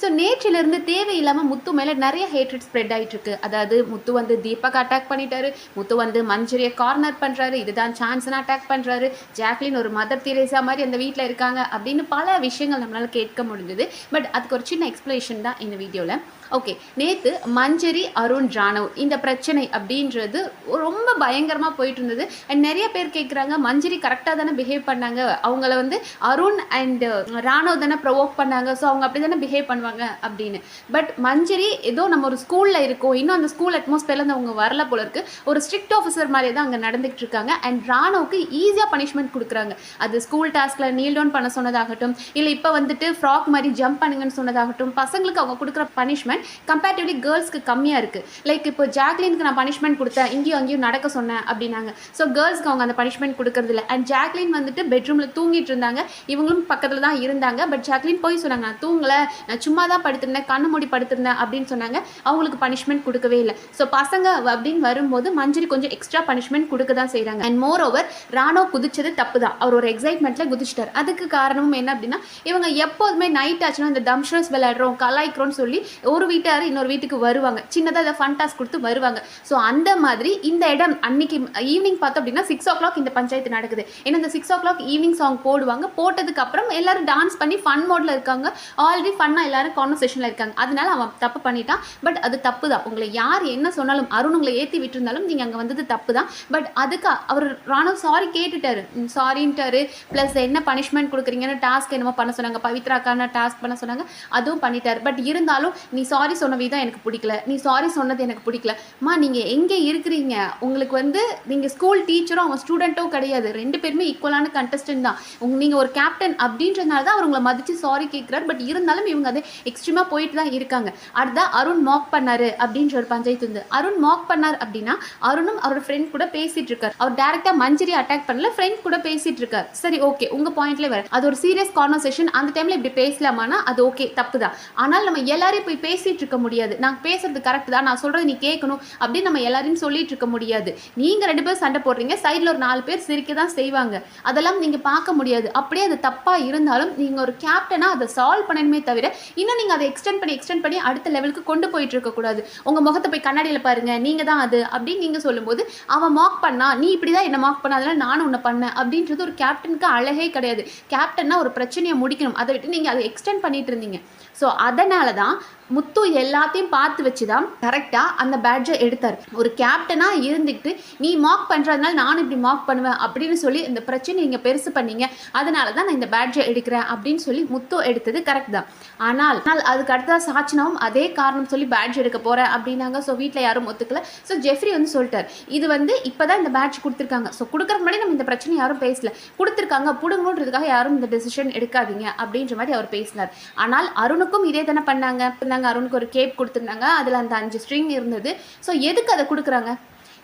So நேற்றிலிருந்து தேவையில்லாமல் முத்து மேலே நிறைய ஹேட்ரட் ஸ்ப்ரெட் ஆயிட்டு இருக்கு அதாவது முத்து வந்து தீபக் அட்டாக் பண்ணிட்டாரு. முத்து வந்து மஞ்சரியை கார்னர் பண்ணுறாரு இதுதான் சான்ஸ்னா அட்டாக் பண்ணுறாரு ஜாக்லின் ஒரு மதர் தெரேசா மாதிரி அந்த வீட்டில் இருக்காங்க அப்படின்னு பல விஷயங்கள் நம்மளால் கேட்க முடிஞ்சது. பட் அதுக்கு ஒரு சின்ன எக்ஸ்பிளேஷன் தான் இந்த வீடியோவில் ஓகே நேற்று மஞ்சரி அருண் ராணவ் இந்த பிரச்சனை அப்படின்றது ரொம்ப பயங்கரமாக போயிட்டு இருந்தது அண்ட் நிறைய பேர் கேட்குறாங்க மஞ்சரி கரெக்டாக தானே பிஹேவ் பண்ணாங்க. அவங்கள வந்து அருண் அண்ட் ராணவ் தானே ப்ரொவோக் பண்ணாங்க. ஸோ அவங்க அப்படி தானே பிஹேவ் பண்ணுவாங்க. அப்படின்னு. பட் மஞ்சரி ஏதோ நம்ம ஒரு ஸ்கூலில் இருக்கோம் இன்னும் அந்த ஸ்கூல் அட்மாஸ்பியர்லேருந்து அவங்க வரல போல இருக்கு. ஒரு ஸ்ட்ரிக்ட் ஆஃபீஸர் மாதிரி தான் அங்கே நடந்துகிட்டு இருக்காங்க. அண்ட் ராணுவுக்கு ஈஸியாக பனிஷ்மெண்ட் கொடுக்குறாங்க. அது ஸ்கூல் டாஸ்கில் நீல் டவுன் பண்ண சொன்னதாகட்டும் இல்லை இப்போ வந்துட்டு ஃப்ராக் மாதிரி ஜம்ப் பண்ணுங்கன்னு சொன்னதாகட்டும் பசங்களுக்கு அவங்க கொடுக்குற பனிஷ்மெண்ட் கம்பேரிட்டிவ்லி கேர்ள்ஸ்க்கு கம்மியாக இருக்குது லைக் இப்போ ஜாக்லினுக்கு நான் பனிஷ்மெண்ட் கொடுத்தேன் இங்கேயும் அங்கேயும் நடக்க சொன்னேன் அப்படின்னாங்க. ஸோ கேர்ள்ஸ்க்கு அவங்க அந்த பனிஷ்மெண்ட் கொடுக்கறது இல்லை. அண்ட் ஜாக்லின் வந்துட்டு பெட்ரூமில் தூங்கிட்டு இருந்தாங்க. இவங்களும் பக்கத்தில் தான் இருந்தாங்க. பட் ஜாக்லின் போய் சொன்னாங்க நான் தூங்கலை. நான் சும்மா சும்மா தான் படுத்திருந்தேன் கண்ணு மூடி படுத்திருந்தேன் அப்படின்னு சொன்னாங்க. அவங்களுக்கு பனிஷ்மெண்ட் கொடுக்கவே இல்லை. ஸோ பசங்க அப்படின்னு வரும்போது மஞ்சரி கொஞ்சம் எக்ஸ்ட்ரா பனிஷ்மெண்ட் கொடுக்க தான் செய்கிறாங்க அண்ட் மோர் ஓவர் ராணோ குதிச்சது தப்பு தான் அவர் ஒரு எக்ஸைட்மெண்ட்டில் குதிச்சிட்டார். அதுக்கு காரணமும் என்ன அப்படின்னா இவங்க எப்போதுமே நைட் ஆச்சுன்னா இந்த தம்ஷர்ஸ் விளையாடுறோம் கலாய்க்கிறோம்னு சொல்லி ஒரு வீட்டார் இன்னொரு வீட்டுக்கு வருவாங்க. சின்னதாக அதை ஃபன் டாஸ்க் கொடுத்து வருவாங்க. ஸோ அந்த மாதிரி இந்த இடம் அன்னைக்கு ஈவினிங் பார்த்தோம் அப்படின்னா சிக்ஸ் ஓ கிளாக் இந்த பஞ்சாயத்து நடக்குது. ஏன்னா இந்த six o'clock evening song போடுவாங்க போட்டதுக்கப்புறம் எல்லாரும் டான்ஸ் பண்ணி ஃபன் மோடில் இருக்காங்க. ஆல்ரெடி ஃபன்னாக எல்லாரும் கான்வர்சேஷனில் இருக்காங்க. அதனால அவன் தப்பு பண்ணிட்டான். பட் அது தப்பு தான் உங்களை யார் என்ன சொன்னாலும் அருண் உங்களை ஏற்றி விட்டுருந்தாலும் நீங்கள் அங்கே வந்தது தப்பு தான் பட் அதுக்கு அவர் ராணுவ சாரி கேட்டுட்டாரு. சாரின்ட்டாரு ப்ளஸ் என்ன பனிஷ்மெண்ட் கொடுக்குறீங்கன்னு டாஸ்க் என்னமோ பண்ண சொன்னாங்க. பவித்ராக்கான டாஸ்க் பண்ண சொன்னாங்க. அதுவும் பண்ணிட்டார். பட் இருந்தாலும் நீ சாரி சொன்ன தான் எனக்கு பிடிக்கல. நீ சாரி சொன்னது எனக்கு பிடிக்கலம்மா நீங்கள் எங்கே இருக்கிறீங்க? உங்களுக்கு வந்து நீங்கள் ஸ்கூல் டீச்சரும் அவங்க ஸ்டூடெண்ட்டும் கிடையாது. ரெண்டு பேருமே ஈக்குவலான கண்டஸ்டன்ட் தான். உங்க நீங்கள் ஒரு கேப்டன் அப்படின்றதுனால தான் அவர் உங்களை மதித்து சாரி கேட்குறாரு பட் இருந்தாலும் இவங்க அதை எக்ஸ்ட்ரீமாக போயிட்டு தான் இருக்காங்க. அடுத்த அருண் மாக் பண்ணாரு அப்படின்ற ஒரு பஞ்சாயத்து வந்து. அருண் மாக் பண்ணார் அப்படின்னா அருணும் அவரோட ஃப்ரெண்ட் கூட பேசிட்டு இருக்காரு. அவர் டேரக்டா மஞ்சரி அட்டாக் பண்ணல ஃப்ரெண்ட் கூட பேசிட்டு இருக்காரு. சரி ஓகே உங்க பாயிண்ட்ல வர அது ஒரு சீரியஸ் கான்வர்சேஷன் அந்த டைம்ல இப்படி பேசலாமானா அது ஓகே தப்பு தான் ஆனால் நம்ம எல்லாரையும் போய் பேசிட்டு இருக்க முடியாது. நான் பேசுறது கரெக்ட் தான். நான் சொல்றது நீ கேட்கணும் அப்படின்னு நம்ம எல்லாரையும் சொல்லிட்டு இருக்க முடியாது. நீங்க ரெண்டு பேரும் சண்டை போடுறீங்க. சைடில் ஒரு நாலு பேர் சிரிக்க தான் செய்வாங்க. அதெல்லாம் நீங்க பார்க்க முடியாது. அப்படியே அது தப்பா இருந்தாலும் நீங்க ஒரு கேப்டனா அதை சால்வ் பண்ணணுமே தவிர இன்னும் நீங்கள் அதை எக்ஸ்டெண்ட் பண்ணி எக்ஸ்டெண்ட் பண்ணி அடுத்த லெவலுக்கு கொண்டு போயிட்டு இருக்கக்கூடாது உங்கள் முகத்தை போய் கண்ணாடியில் பாருங்கள் நீங்கள் தான் அது அப்படின்னு நீங்கள் சொல்லும்போது அவன் மார்க் பண்ணா நீ இப்படி தான் என்ன மார்க் பண்ண அதெல்லாம் நானும் உன்னை பண்ணேன். அப்படின்றது ஒரு கேப்டனுக்கு அழகே கிடையாது. கேப்டன்னா ஒரு பிரச்சனையை முடிக்கணும். அதை விட்டு நீங்கள் அதை எக்ஸ்டெண்ட் பண்ணிட்டு இருந்தீங்க. ஸோ அதனால தான் முத்து எல்லாத்தையும் பார்த்து வச்சு தான் கரெக்டாக அந்த பேட்ஜை எடுத்தார். ஒரு கேப்டனாக இருந்துக்கிட்டு நீ மாக் பண்ணுறதுனால நானும் இப்படி மார்க் பண்ணுவேன் அப்படின்னு சொல்லி இந்த பிரச்சனை நீங்கள் பெருசு பண்ணீங்க. அதனால தான் நான் இந்த பேட்ஜை எடுக்கிறேன் அப்படின்னு சொல்லி முத்து எடுத்தது கரெக்ட் தான். ஆனால் ஆனால் அதுக்கு அடுத்ததாக சாட்சினாவும் அதே காரணம் சொல்லி பேட்ஜ் எடுக்க போகிறேன் அப்படின்னாங்க. ஸோ வீட்டில் யாரும் ஒத்துக்கல. ஸோ ஜெஃப்ரி வந்து சொல்லிட்டார் இது வந்து இப்போ தான் இந்த பேட்ச் கொடுத்துருக்காங்க. ஸோ கொடுக்குற முன்னாடி நம்ம இந்த பிரச்சனை யாரும் பேசல. கொடுத்துருக்காங்க பிடுங்கணுன்றதுக்காக யாரும் இந்த டெசிஷன் எடுக்காதீங்க அப்படின்ற மாதிரி அவர் பேசினார். ஆனால் அருணுக்கும் இதே தானே பண்ணாங்க. கொடுத்துருந்தாங்க. அருணுக்கு ஒரு கேப் கொடுத்துருந்தாங்க. அதில் அந்த அஞ்சு ஸ்ட்ரிங் இருந்தது. ஸோ எதுக்கு அதை கொடுக்குறாங்க?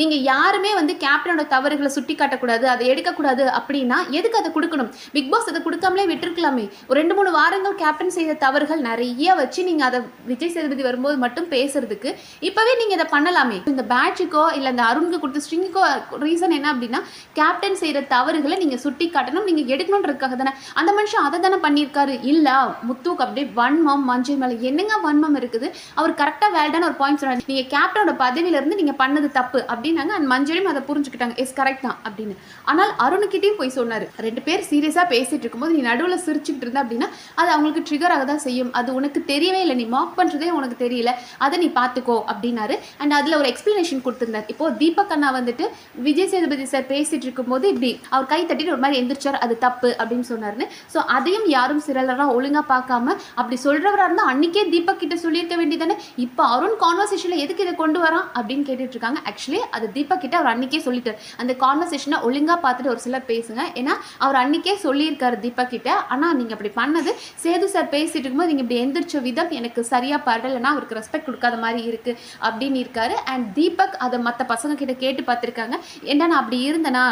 நீங்கள் யாருமே வந்து கேப்டனோட தவறுகளை சுட்டி காட்டக்கூடாது அதை எடுக்கக்கூடாது அப்படின்னா எதுக்கு அதை கொடுக்கணும்? பிக் பாஸ் அதை கொடுக்காமலே விட்டுருக்கலாமே. ஒரு ரெண்டு மூணு வாரங்கள் கேப்டன் செய்த தவறுகள் நிறைய வச்சு நீங்கள் அதை விஜய் சேதுபதி வரும்போது மட்டும் பேசுறதுக்கு இப்போவே நீங்கள் இதை பண்ணலாமே. இந்த பேட்சுக்கோ இல்லை இந்த அருணுக்கு கொடுத்த ஸ்ட்ரிங்குக்கோ ரீசன் என்ன அப்படின்னா கேப்டன் செய்கிற தவறுகளை நீங்கள் சுட்டி காட்டணும் நீங்கள் எடுக்கணுன்றதுக்காக தானே. அந்த மனுஷன் அதை தானே பண்ணியிருக்காரு. இல்லை முத்துக்கு அப்படியே வன்மம் மஞ்சள் மேலே என்னங்க வன்மம் இருக்குது? அவர் கரெக்டாக வேல்டான ஒரு பாயிண்ட் சொன்னார். நீங்கள் கேப்டனோட பதவியிலேருந்து நீங்கள் பண்ணது தப்பு அப்படி அப்படின்னாங்க. அண்ட் மஞ்சளும் அதை புரிஞ்சுக்கிட்டாங்க. எஸ் கரெக்ட் தான் அப்படின்னு. ஆனால் அருணுக்கிட்டையும் போய் சொன்னார். ரெண்டு பேர் சீரியஸாக பேசிட்டு இருக்கும்போது நீ நடுவில் சிரிச்சுக்கிட்டு இருந்த அப்படின்னா அது அவங்களுக்கு ட்ரிகர் ஆக தான் செய்யும். அது உனக்கு தெரியவே இல்லை. நீ மாக் பண்ணுறதே உனக்கு தெரியல. அதை நீ பார்த்துக்கோ அப்படின்னாரு. அண்ட் அதில் ஒரு எக்ஸ்பிளனேஷன் கொடுத்துருந்தார். இப்போ தீபக் அண்ணா வந்துட்டு விஜய் சேதுபதி சார் பேசிட்டு இருக்கும்போது இப்படி அவர் கை தட்டிட்டு ஒரு மாதிரி எந்திரிச்சார். அது தப்பு அப்படின்னு சொன்னார்னு ஸோ அதையும் யாரும் சிறலராக ஒழுங்காக பார்க்காம அப்படி சொல்கிறவராக இருந்தால் அன்னைக்கே தீபக் கிட்ட சொல்லியிருக்க வேண்டியதானே இப்போ அருண் கான்வர்சேஷனில் எதுக்கு இதை கொண்டு வரான் அப்படின்னு கேட்டுட்டு இருக்காங்க. ஆக்சுவலி அது தீபக் கிட்ட அவர் அன்னைக்கே சொல்லிட்டார். அந்த கான்வர்சேஷனை ஒழுங்காக பார்த்துட்டு ஒரு சிலர் பேசுங்க. ஏன்னா அவர் அன்னைக்கே சொல்லியிருக்காரு தீபக் கிட்ட. ஆனால் நீங்கள் அப்படி பண்ணது சேது சார் பேசிட்டு இருக்கும்போது நீங்கள் இப்படி எந்திரிச்ச விதம் எனக்கு சரியாக படலைன்னா அவருக்கு ரெஸ்பெக்ட் கொடுக்காத மாதிரி இருக்கு அப்படின்னு இருக்காரு. அண்ட் தீபக் அதை மற்ற பசங்க கிட்ட கேட்டு பார்த்துருக்காங்க. ஏன்னா நான் அப்படி இருந்தேனா?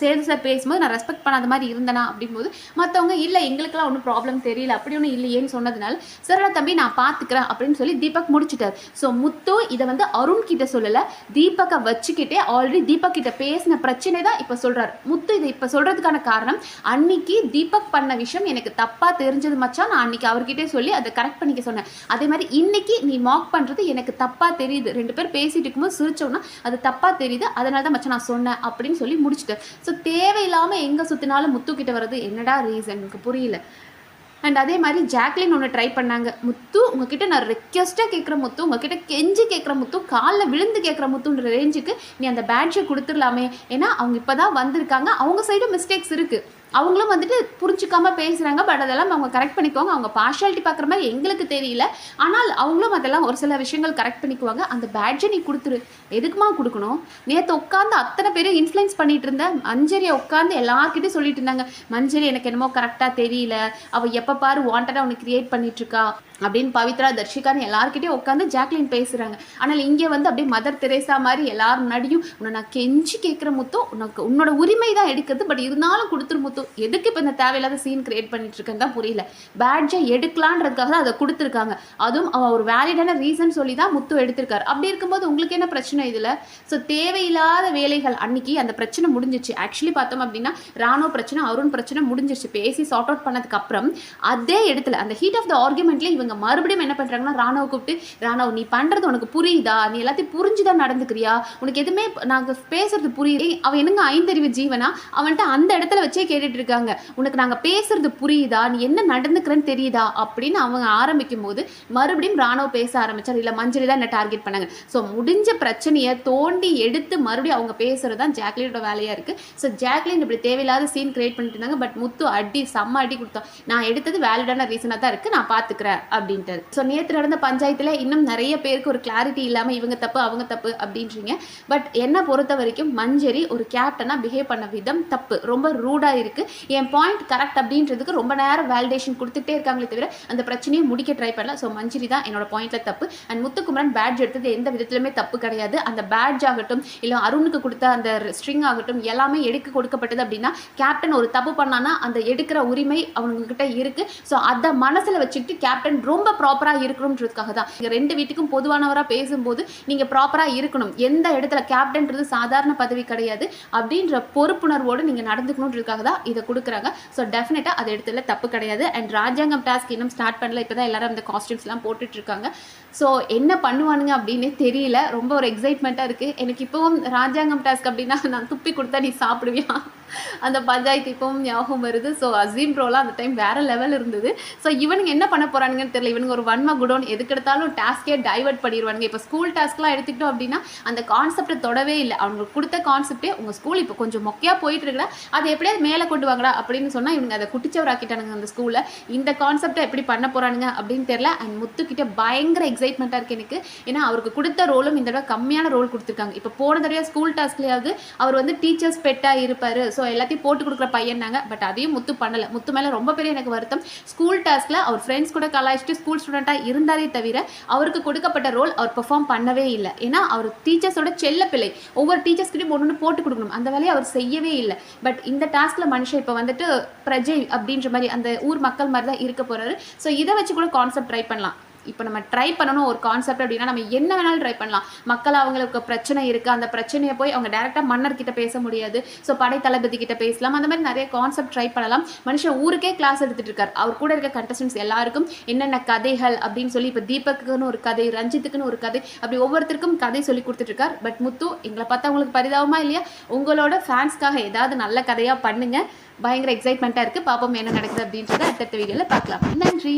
சேது சார் பேசும்போது நான் ரெஸ்பெக்ட் பண்ணாத மாதிரி இருந்தேனா? அப்படிங்கும்போது மற்றவங்க இல்லை எங்களுக்கெல்லாம் ஒன்றும் ப்ராப்ளம் தெரியல. அப்படி ஒன்றும் இல்லையேன்னு சொன்னதுனால சரிடா தம்பி நான் பார்த்துக்கிறேன். அப்படின்னு சொல்லி தீபக் முடிச்சிட்டார். ஸோ முத்து இதை வந்து அருண் கிட்ட சொல்லலை. தீபக்கை வச்சு வச்சுக்கிட்டே ஆல்ரெடி தீபக் கிட்ட பேசின பிரச்சனை தான் இப்போ சொல்கிறார் முத்து இதை இப்போ சொல்கிறதுக்கான காரணம் அன்னைக்கு தீபக் பண்ண விஷயம் எனக்கு தப்பாக தெரிஞ்சது மச்சான். நான் அன்னைக்கு அவர்கிட்டே சொல்லி அதை கரெக்ட் பண்ணிக்க சொன்னேன். அதே மாதிரி இன்னைக்கு நீ மாக் பண்ணுறது எனக்கு தப்பாக தெரியுது. ரெண்டு பேர் பேசிட்டு இருக்கும்போது சிரிச்சோன்னா அது தப்பாக தெரியுது. அதனால தான் மச்சான் நான் சொன்னேன் அப்படின்னு சொல்லி முடிச்சுட்டேன். ஸோ தேவையில்லாமல் எங்கே சுற்றினாலும் முத்து கிட்ட வர்றது என்னடா ரீசன் எனக்கு புரியல. அண்ட் அதே மாதிரி ஜாக்லின் ஒன்று ட்ரை பண்ணாங்க. முத்து உங்ககிட்ட நான் ரெக்வஸ்ட்டாக கேட்குற முத்து உங்ககிட்ட கெஞ்சி கேட்குற முத்து காலில் விழுந்து கேட்குற முத்துன்ற ரேஞ்சுக்கு நீ அந்த பேட்ஜை கொடுத்துடலாமே. ஏன்னா அவங்க இப்போ தான் வந்திருக்காங்க. அவங்க சைடும் மிஸ்டேக்ஸ் இருக்குது அவங்களும் வந்துட்டு புரிஞ்சிக்காம பேசுகிறாங்க பட் அதெல்லாம் அவங்க கரெக்ட் பண்ணிக்குவாங்க. அவங்க பார்ஷாலிட்டி பார்க்குற மாதிரி எங்களுக்கு தெரியல. ஆனால் அவங்களும் அதெல்லாம் ஒரு சில விஷயங்கள் கரெக்ட் பண்ணிக்குவாங்க. அந்த பேட்ஜை நீ கொடுத்துரு. எதுக்குமா கொடுக்கணும்? நேற்று உட்காந்து அத்தனை பேரும் இன்ஃப்ளூயன்ஸ் பண்ணிட்டு இருந்த மஞ்சரியை உட்காந்து எல்லாருக்கிட்டையும் சொல்லிட்டு இருந்தாங்க. மஞ்சரி எனக்கு என்னமோ கரெக்டாக தெரியல. அவள் எப்போ பாரு வாண்டடாக அவனுக்கு கிரியேட் பண்ணிட்டு இருக்கா. அப்படின்னு பவித்ரா தர்ஷிகான்னு எல்லாருக்கிட்டையும் உட்காந்து ஜாக்லின் பேசுகிறாங்க ஆனால் இங்கே வந்து அப்படியே மதர் தெரேசா மாதிரி எல்லாரும் முன்னாடியும் உன்னை நான் கெஞ்சி கேட்குற முத்தம் உனக்கு உன்னோட உரிமை தான் எடுக்கிறது. பட் இருந்தாலும் கொடுத்துரு முத்தம். எதுக்கு இப்போ இந்த தேவையில்லாத சீன் கிரியேட் பண்ணிட்டு இருக்கேன்னு தான் புரியல. பேட்ஜை எடுக்கலான்றதுக்காக தான் அதை கொடுத்துருக்காங்க. அதுவும் அவன் ஒரு வேலிடான ரீசன் சொல்லி தான் முத்து எடுத்திருக்காரு. அப்படி இருக்கும்போது உங்களுக்கு என்ன பிரச்சனை இதில்? ஸோ தேவையில்லாத வேலைகள் அன்னைக்கு அந்த பிரச்சனை முடிஞ்சிச்சு. ஆக்சுவலி பார்த்தோம் அப்படின்னா ராணுவ பிரச்சனை அருண் பிரச்சனை முடிஞ்சிருச்சு. பேசி சார்ட் அவுட் பண்ணதுக்கு அப்புறம் அதே இடத்துல அந்த ஹீட் ஆஃப் த ஆர்குமெண்ட்ல இவங்க மறுபடியும் என்ன பண்றாங்கன்னா ராணுவ கூப்பிட்டு ராணுவ நீ பண்றது உனக்கு புரியுதா? நீ எல்லாத்தையும் புரிஞ்சுதான் நடந்துக்கிறியா? உனக்கு எதுவுமே நாங்க பேசுறது புரியுது. அவன் என்னங்க ஐந்தறிவு ஜீவனா? அவன்கிட்ட அந்த இடத்துல வச்சே கேட்டுட்டு இருக்காங்க. உனக்கு நாங்க பேசுறது புரியுதா? நீ என்ன நடந்துக்கிறேன்னு தெரியுதா? அப்படின்னு அவங்க ஆரம்பிக்கும் போது மறுபடியும் ராணுவ பேச ஆரம்பிச்சார். இல்லை மஞ்சளி தான் என்ன டார்கெட் பண்ணாங்க. ஸோ முடிஞ்ச பிரச்சனையை தோண்டி எடுத்து மறுபடியும் அவங்க பேசுறது தான் ஜாக்லினோட வேலையா இருக்கு. ஸோ ஜாக்லின் இப்படி தேவையில்லாத சீன் கிரியேட் பண்ணிட்டு இருந்தாங்க. பட் முத்து அடி செம்ம அடி கொடுத்தோம் நான் எடுத்தது வேலிடான ரீசனாக தான் இருக்கு. நான் பார்த்துக்கிறேன் அப்படின்ட்டு ஸோ நேற்று நடந்த பஞ்சாயத்தில் இன்னும் நிறைய பேருக்கு ஒரு கிளாரிட்டி இல்லாமல் இவங்க தப்பு அவங்க தப்பு அப்படின்றீங்க. பட் என்னை பொறுத்த வரைக்கும் மஞ்சரி ஒரு கேப்டனாக பிஹேவ் பண்ண விதம் தப்பு. ரொம்ப ரூடாக இருக்கு. என் பாயிண்ட் கரெக்ட் அப்படின்றதுக்கு ரொம்ப நேரம் வேலிடேஷன் கொடுத்துட்டே இருக்காங்களே தவிர அந்த பிரச்சனையை முடிக்க ட்ரை பண்ணல. ஸோ மஞ்சரி தான் என்னோட பாயிண்ட்ல தப்பு. அண்ட் முத்துக்குமரன் பேட்ஜ் எடுத்தது எந்த விதத்திலுமே தப்பு கிடையாது. அந்த பேட்ஜ் ஆகட்டும் இல்லை அருணுக்கு கொடுத்த அந்த ஸ்ட்ரிங் ஆகட்டும் எல்லாமே எடுக்க கொடுக்கப்பட்டது அப்படின்னா கேப்டன் ஒரு தப்பு பண்ணானா அந்த எடுக்கிற உரிமை அவங்கக்கிட்ட இருக்கு. ஸோ அதை மனசில் வச்சுக்கிட்டு கேப்டன் ரொம்ப ப்ராப்பராக இருக்கணுன்றதுக்காக தான். இங்கே ரெண்டு வீட்டுக்கும் பொதுவானவராக பேசும்போது நீங்கள் ப்ராப்பராக இருக்கணும். எந்த இடத்துல கேப்டன்றது சாதாரண பதவி கிடையாது. அப்படின்ற பொறுப்புணர்வோடு நீங்கள் நடந்துக்கணுன்றதுக்காக தான் இதை கொடுக்குறாங்க. ஸோ டெஃபினட்டாக அதை எடுத்துல தப்பு கிடையாது. அண்ட் ராஜாங்கம் டாஸ்க் இன்னும் ஸ்டார்ட் பண்ணல. இப்போ தான் எல்லாரும் அந்த காஸ்டியூம்ஸ்லாம் போட்டுட்டு இருக்காங்க ஸோ என்ன பண்ணுவானுங்க அப்படின்னு தெரியல. ரொம்ப ஒரு எக்ஸைட்மெண்ட்டாக இருக்குது எனக்கு இப்போவும் ராஜாங்கம் டாஸ்க் அப்படின்னா நான் துப்பி கொடுத்தா நீ சாப்பிடுவியா? அந்த பஞ்சாயத்து இப்பவும் ஞாபகம் வருது. ஸோ அசீம் ப்ரோலாம் அந்த டைம் வேற லெவல் இருந்தது. ஸோ இவனுங்க என்ன பண்ண போறானுங்கன்னு தெரியல. இவனுங்க ஒரு வன்ம குடோன் எதுக்கு எடுத்தாலும் டாஸ்கே டைவர்ட் பண்ணிடுவானுங்க. இப்போ ஸ்கூல் டாஸ்க்லாம் எடுத்துக்கிட்டோம் அப்படின்னா அந்த கான்செப்டை தொடவே இல்லை. அவங்களுக்கு கொடுத்த கான்செப்டே உங்கள் ஸ்கூல் இப்போ கொஞ்சம் மொக்கையாக போயிட்டு இருக்குடா அதை எப்படியாவது மேலே கொண்டு வாங்கடா அப்படின்னு சொன்னால் இவங்க அதை குட்டிச்சவராக்கிட்டானுங்க அந்த ஸ்கூலில் இந்த கான்செப்டை எப்படி பண்ண போறானுங்க அப்படின்னு தெரியல. அண்ட் முத்துக்கிட்ட பயங்கர எக்ஸைட்மெண்ட்டாக இருக்கு எனக்கு. ஏன்னா அவருக்கு கொடுத்த ரோலும் இந்த தடவை கம்மியான ரோல் கொடுத்துருக்காங்க. இப்போ போன தடவை ஸ்கூல் டாஸ்க்லேயாவது அவர் வந்து டீச்சர்ஸ் பெட்டாக இருப்பார். ஸோ ஸோ எல்லாத்தையும் போட்டு கொடுக்குற பையனாங்க பட் அதையும் முத்து பண்ணலை. முத்து மேலே ரொம்ப பெரிய எனக்கு வருத்தம். ஸ்கூல் டாஸ்கில் அவர் ஃப்ரெண்ட்ஸ் கூட கலாய்ச்சிட்டு ஸ்கூல் ஸ்டூடெண்ட்டாக இருந்தாரே தவிர அவருக்கு கொடுக்கப்பட்ட ரோல் அவர் பெர்ஃபார்ம் பண்ணவே இல்லை. ஏன்னா அவர் டீச்சர்ஸோட செல்ல பிள்ளை. ஒவ்வொரு டீச்சர்ஸ்கிட்டையும் ஒன்று ஒன்று போட்டு கொடுக்கணும். அந்த வேலையை அவர் செய்யவே இல்லை. பட் இந்த டாஸ்கில் மனுஷன் இப்போ வந்துட்டு பிரஜை அப்படின்ற மாதிரி அந்த ஊர் மக்கள் மாதிரி தான் இருக்க போகிறாரு ஸோ இதை வச்சு கூட கான்செப்ட் ட்ரை பண்ணலாம். இப்போ நம்ம ட்ரை பண்ணணும் ஒரு கான்செப்ட் அப்படின்னா நம்ம என்ன வேணாலும் ட்ரை பண்ணலாம். மக்கள் அவங்களுக்கு பிரச்சனை இருக்குது அந்த பிரச்சனையை போய் அவங்க டேரெக்டாக மன்னர் கிட்ட பேச முடியாது. ஸோ படை தளபதி கிட்ட பேசலாம். அந்த மாதிரி நிறைய கான்செப்ட் ட்ரை பண்ணலாம். மனுஷன் ஊருக்கே கிளாஸ் எடுத்துட்டு இருக்கார் அவர் கூட இருக்க கண்டஸ்டன்ஸ் எல்லாருக்கும் என்னென்ன கதைகள் அப்படின்னு சொல்லி இப்போ தீபக்குன்னு ஒரு கதை ரஞ்சித்துக்குன்னு ஒரு கதை அப்படி ஒவ்வொருத்தருக்கும் கதை சொல்லி கொடுத்துட்டு இருக்கார் பட் முத்து எங்களை பார்த்தா உங்களுக்கு பரிதாபமா இல்லையா? உங்களோட ஃபேன்ஸ்க்காக ஏதாவது நல்ல கதையாக பண்ணுங்க. பயங்கர எக்ஸைட்மெண்ட்டாக இருக்குது பாப்போம் என்ன நடக்குது அப்படின்றத அடுத்தடுத்த வீடியோவில் பார்க்கலாம். நன்றி.